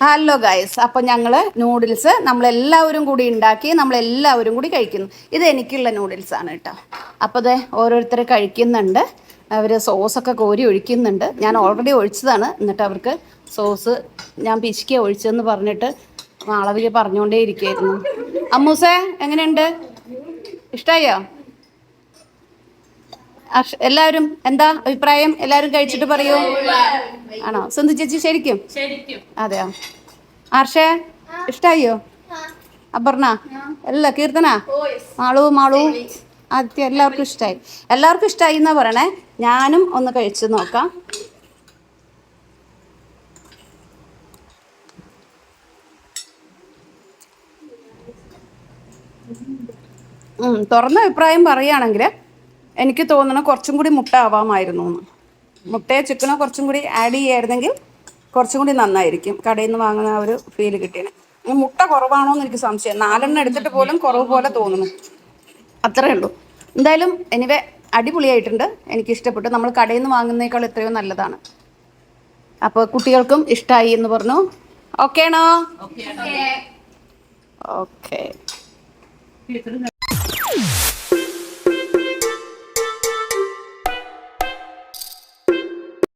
Hello guys അപ്പോൾ ഞങ്ങൾ noodles നമ്മളെല്ലാവരും കൂടി ഉണ്ടാക്കി നമ്മളെല്ലാവരും കൂടി കഴിക്കുന്നു. ഇത് എനിക്കുള്ള നൂഡിൽസ് ആണ് കേട്ടോ. അപ്പോൾ അത് ഓരോരുത്തർ കഴിക്കുന്നുണ്ട്. അവർ സോസൊക്കെ കോരി ഒഴിക്കുന്നുണ്ട്. ഞാൻ ഓൾറെഡി ഒഴിച്ചതാണ്. എന്നിട്ട് അവർക്ക് സോസ് ഞാൻ പിശിക്കുക ഒഴിച്ചതെന്ന് പറഞ്ഞിട്ട് അളവിൽ പറഞ്ഞുകൊണ്ടേ ഇരിക്കുകയായിരുന്നു അമ്മൂസേ എങ്ങനെയുണ്ട്? ഇഷ്ടമായോ എല്ലാവരും എന്താ അഭിപ്രായം? എല്ലാവരും കഴിച്ചിട്ട് പറയൂ. ആണോ? സുന്ദു ചേച്ചി ശരിക്കും? അതെയോ? ആർഷേ ഇഷ്ടായോ? അപർണ അല്ല കീർത്തന? മാളു മാളു. ആദ്യം എല്ലാവർക്കും ഇഷ്ടമായി എല്ലാവർക്കും ഇഷ്ടമായി എന്നാ പറയണേ? ഞാനും ഒന്ന് കഴിച്ചു നോക്കാം. ഉം, തുറന്ന അഭിപ്രായം പറയുകയാണെങ്കിൽ എനിക്ക് തോന്നണം കുറച്ചും കൂടി മുട്ട ആവാമായിരുന്നു എന്ന്. മുട്ടയോ ചിക്കനോ കുറച്ചും കൂടി ആഡ് ചെയ്യായിരുന്നെങ്കിൽ കുറച്ചും കൂടി നന്നായിരിക്കും. കടയിൽ നിന്ന് വാങ്ങുന്ന ആ ഒരു ഫീൽ കിട്ടിയത്. മുട്ട കുറവാണോ എന്ന് എനിക്ക് സംശയം. നാലെണ്ണം എടുത്തിട്ട് പോലും കുറവ് പോലെ തോന്നുന്നു. അത്രേ ഉള്ളൂ. എന്തായാലും എനിവേ അടിപൊളിയായിട്ടുണ്ട്. എനിക്ക് ഇഷ്ടപ്പെട്ടു. നമ്മൾ കടയിൽ നിന്ന് വാങ്ങുന്നേക്കാൾ എത്രയോ നല്ലതാണ്. അപ്പോൾ കുട്ടികൾക്കും ഇഷ്ടമായി എന്ന് പറഞ്ഞു. ഓക്കെ. ആണോ ഓക്കെ